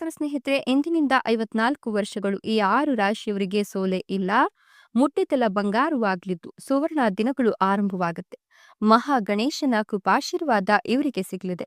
ನಮಸ್ಕಾರ ಸ್ನೇಹಿತರೆ, ಎಂದಿನಿಂದ ಐವತ್ನಾಲ್ಕು ವರ್ಷಗಳು ಈ ಆರು ರಾಶಿಯವರಿಗೆ ಸೋಲೆ ಇಲ್ಲ. ಮುಟ್ಟಿತೆಲ್ಲ ಬಂಗಾರವಾಗ್ಲಿದ್ದು ಸುವರ್ಣ ದಿನಗಳು ಆರಂಭವಾಗುತ್ತೆ. ಮಹಾ ಗಣೇಶನ ಕೃಪಾಶೀರ್ವಾದ ಇವರಿಗೆ ಸಿಗಲಿದೆ.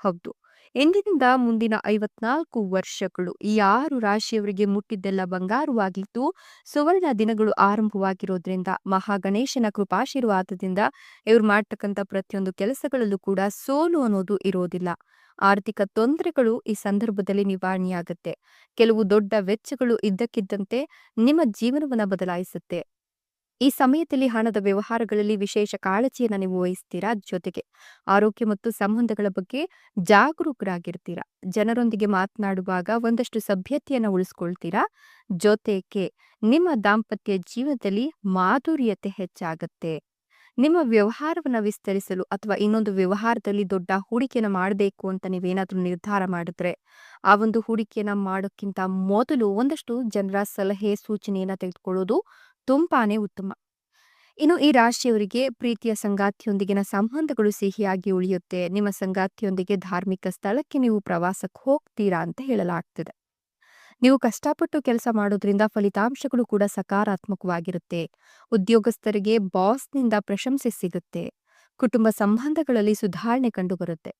ಹೌದು. ಎಂದಿನಿಂದ ಮುಂದಿನ ಐವತ್ನಾಲ್ಕು ವರ್ಷಗಳು ಈ ಆರು ರಾಶಿಯವರಿಗೆ ಮುಟ್ಟಿದ್ದೆಲ್ಲ ಬಂಗಾರವಾಗಿದ್ದು ಸುವರ್ಣ ದಿನಗಳು ಆರಂಭವಾಗಿರೋದ್ರಿಂದ, ಮಹಾಗಣೇಶನ ಕೃಪಾಶೀರ್ವಾದದಿಂದ ಇವ್ರು ಮಾಡ್ತಕ್ಕಂಥ ಪ್ರತಿಯೊಂದು ಕೆಲಸಗಳಲ್ಲೂ ಕೂಡ ಸೋಲು ಅನ್ನೋದು ಇರೋದಿಲ್ಲ. ಆರ್ಥಿಕ ತೊಂದರೆಗಳು ಈ ಸಂದರ್ಭದಲ್ಲಿ ನಿವಾರಣೆಯಾಗುತ್ತೆ. ಕೆಲವು ದೊಡ್ಡ ವೆಚ್ಚಗಳು ಇದ್ದಕ್ಕಿದ್ದಂತೆ ನಿಮ್ಮ ಜೀವನವನ್ನ ಬದಲಾಯಿಸುತ್ತೆ. ಈ ಸಮಯದಲ್ಲಿ ಹಣದ ವ್ಯವಹಾರಗಳಲ್ಲಿ ವಿಶೇಷ ಕಾಳಜಿಯನ್ನು ನೀವು ವಹಿಸ್ತೀರಾ? ಜೊತೆಗೆ ಆರೋಗ್ಯ ಮತ್ತು ಸಂಬಂಧಗಳ ಬಗ್ಗೆ ಜಾಗರೂಕರಾಗಿರ್ತೀರಾ? ಜನರೊಂದಿಗೆ ಮಾತನಾಡುವಾಗ ಒಂದಷ್ಟು ಸಭ್ಯತೆಯನ್ನು ಉಳಿಸ್ಕೊಳ್ತೀರಾ? ಜೊತೆಗೆ ನಿಮ್ಮ ದಾಂಪತ್ಯ ಜೀವನದಲ್ಲಿ ಮಾಧುರ್ಯತೆ ಹೆಚ್ಚಾಗತ್ತೆ. ನಿಮ್ಮ ವ್ಯವಹಾರವನ್ನ ವಿಸ್ತರಿಸಲು ಅಥವಾ ಇನ್ನೊಂದು ವ್ಯವಹಾರದಲ್ಲಿ ದೊಡ್ಡ ಹೂಡಿಕೆಯನ್ನು ಮಾಡಬೇಕು ಅಂತ ನೀವೇನಾದರೂ ನಿರ್ಧಾರ ಮಾಡಿದ್ರೆ, ಆ ಒಂದು ಹೂಡಿಕೆಯನ್ನು ಮಾಡೋಕ್ಕಿಂತ ಮೊದಲು ಒಂದಷ್ಟು ಜನರ ಸಲಹೆ ಸೂಚನೆಯನ್ನು ತೆಗೆದುಕೊಳ್ಳೋದು ತುಂಬಾನೇ ಉತ್ತಮ. ಇನ್ನು ಈ ರಾಶಿಯವರಿಗೆ ಪ್ರೀತಿಯ ಸಂಗಾತಿಯೊಂದಿಗಿನ ಸಂಬಂಧಗಳು ಸಿಹಿಯಾಗಿ ಉಳಿಯುತ್ತೆ. ನಿಮ್ಮ ಸಂಗಾತಿಯೊಂದಿಗೆ ಧಾರ್ಮಿಕ ಸ್ಥಳಕ್ಕೆ ನೀವು ಪ್ರವಾಸಕ್ಕೆ ಹೋಗ್ತೀರಾ ಅಂತ ಹೇಳಲಾಗ್ತದೆ. ನೀವು ಕಷ್ಟಪಟ್ಟು ಕೆಲಸ ಮಾಡೋದ್ರಿಂದ ಫಲಿತಾಂಶಗಳು ಕೂಡ ಸಕಾರಾತ್ಮಕವಾಗಿರುತ್ತೆ. ಉದ್ಯೋಗಸ್ಥರಿಗೆ ಬಾಸ್ನಿಂದ ಪ್ರಶಂಸೆ ಸಿಗುತ್ತೆ. ಕುಟುಂಬ ಸಂಬಂಧಗಳಲ್ಲಿ ಸುಧಾರಣೆ ಕಂಡುಬರುತ್ತೆ.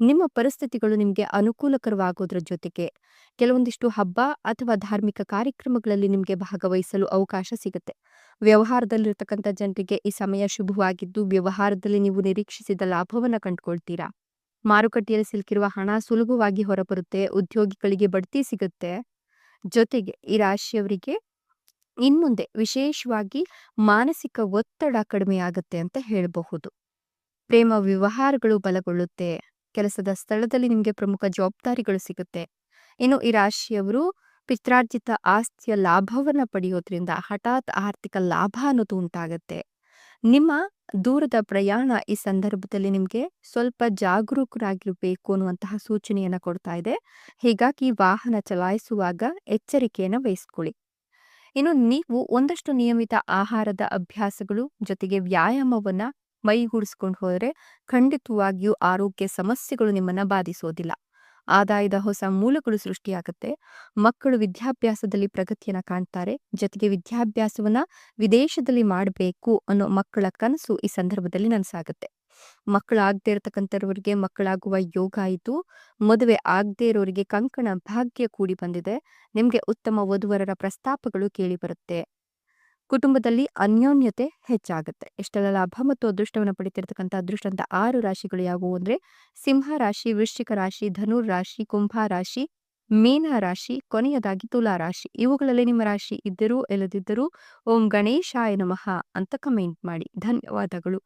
ನಿಮ್ಮ ಪರಿಸ್ಥಿತಿಗಳು ನಿಮಗೆ ಅನುಕೂಲಕರವಾಗೋದ್ರ ಜೊತೆಗೆ ಕೆಲವೊಂದಿಷ್ಟು ಹಬ್ಬ ಅಥವಾ ಧಾರ್ಮಿಕ ಕಾರ್ಯಕ್ರಮಗಳಲ್ಲಿ ನಿಮಗೆ ಭಾಗವಹಿಸಲು ಅವಕಾಶ ಸಿಗುತ್ತೆ. ವ್ಯವಹಾರದಲ್ಲಿರ್ತಕ್ಕಂಥ ಜನರಿಗೆ ಈ ಸಮಯ ಶುಭವಾಗಿದ್ದು, ವ್ಯವಹಾರದಲ್ಲಿ ನೀವು ನಿರೀಕ್ಷಿಸಿದ ಲಾಭವನ್ನ ಕಂಡುಕೊಳ್ತೀರಾ? ಮಾರುಕಟ್ಟೆಯಲ್ಲಿ ಸಿಲುಕಿರುವ ಹಣ ಸುಲಭವಾಗಿ ಹೊರಬರುತ್ತೆ, ಉದ್ಯೋಗಿಗಳಿಗೆ ಬಡ್ತಿ ಸಿಗುತ್ತೆ. ಜೊತೆಗೆ ಈ ರಾಶಿಯವರಿಗೆ ಇನ್ಮುಂದೆ ವಿಶೇಷವಾಗಿ ಮಾನಸಿಕ ಒತ್ತಡ ಕಡಿಮೆಯಾಗುತ್ತೆ ಅಂತ ಹೇಳಬಹುದು. ಪ್ರೇಮ ವ್ಯವಹಾರಗಳು ಬಲಗೊಳ್ಳುತ್ತೆ. ಕೆಲಸದ ಸ್ಥಳದಲ್ಲಿ ನಿಮಗೆ ಪ್ರಮುಖ ಜವಾಬ್ದಾರಿಗಳು ಸಿಗುತ್ತೆ. ಇನ್ನು ಈ ರಾಶಿಯವರು ಪಿತ್ರಾರ್ಜಿತ ಆಸ್ತಿಯ ಲಾಭವನ್ನ ಪಡೆಯೋದ್ರಿಂದ ಹಠಾತ್ ಆರ್ಥಿಕ ಲಾಭ ಅನ್ನೋದು ಉಂಟಾಗತ್ತೆ. ನಿಮ್ಮ ದೂರದ ಪ್ರಯಾಣ ಈ ಸಂದರ್ಭದಲ್ಲಿ ನಿಮಗೆ ಸ್ವಲ್ಪ ಜಾಗರೂಕರಾಗಿರಬೇಕು ಅನ್ನುವಂತಹ ಸೂಚನೆಯನ್ನ ಕೊಡ್ತಾ ಇದೆ. ಹೀಗಾಗಿ ವಾಹನ ಚಲಾಯಿಸುವಾಗ ಎಚ್ಚರಿಕೆಯನ್ನು ವಹಿಸ್ಕೊಳ್ಳಿ. ಇನ್ನು ನೀವು ಒಂದಷ್ಟು ನಿಯಮಿತ ಆಹಾರದ ಅಭ್ಯಾಸಗಳು ಜೊತೆಗೆ ವ್ಯಾಯಾಮವನ್ನ ಮೈಗೂಡಿಸ್ಕೊಂಡು ಹೋದರೆ ಖಂಡಿತವಾಗಿಯೂ ಆರೋಗ್ಯ ಸಮಸ್ಯೆಗಳು ನಿಮ್ಮನ್ನ ಬಾಧಿಸೋದಿಲ್ಲ. ಆದಾಯದ ಹೊಸ ಮೂಲಗಳು ಸೃಷ್ಟಿಯಾಗುತ್ತೆ. ಮಕ್ಕಳು ವಿದ್ಯಾಭ್ಯಾಸದಲ್ಲಿ ಪ್ರಗತಿಯನ್ನ ಕಾಣ್ತಾರೆ. ಜೊತೆಗೆ ವಿದ್ಯಾಭ್ಯಾಸವನ್ನ ವಿದೇಶದಲ್ಲಿ ಮಾಡಬೇಕು ಅನ್ನೋ ಮಕ್ಕಳ ಕನಸು ಈ ಸಂದರ್ಭದಲ್ಲಿ ನನಸಾಗುತ್ತೆ. ಮಕ್ಕಳಾಗದೇ ಇರತಕ್ಕಂಥವ್ರಿಗೆ ಮಕ್ಕಳಾಗುವ ಯೋಗ ಆಯಿತು. ಮದುವೆ ಆಗದೇ ಇರೋರಿಗೆ ಕಂಕಣ ಭಾಗ್ಯ ಕೂಡಿ ಬಂದಿದೆ. ನಿಮ್ಗೆ ಉತ್ತಮ ವಧುವರರ ಪ್ರಸ್ತಾಪಗಳು ಕೇಳಿ ಬರುತ್ತೆ. ಕುಟುಂಬದಲ್ಲಿ ಅನ್ಯೋನ್ಯತೆ ಹೆಚ್ಚಾಗುತ್ತೆ. ಇಷ್ಟೆಲ್ಲ ಲಾಭ ಮತ್ತು ಅದೃಷ್ಟವನ್ನು ಪಡಿತಿರ್ತಕ್ಕಂಥ ಅದೃಷ್ಟಂತ ಆರು ರಾಶಿಗಳು ಯಾವುವು ಅಂದ್ರೆ, ಸಿಂಹ ರಾಶಿ, ವೃಶ್ಚಿಕ ರಾಶಿ, ಧನುರ್ ರಾಶಿ, ಕುಂಭ ರಾಶಿ, ಮೀನ ರಾಶಿ, ಕೊನೆಯದಾಗಿ ತುಲಾ ರಾಶಿ. ಇವುಗಳಲ್ಲಿ ನಿಮ್ಮ ರಾಶಿ ಇದ್ದರೂ, ಇಲ್ಲದಿದ್ದರೂ ಓಂ ಗಣೇಶಾಯ ನಮಃ ಅಂತ ಕಮೆಂಟ್ ಮಾಡಿ. ಧನ್ಯವಾದಗಳು.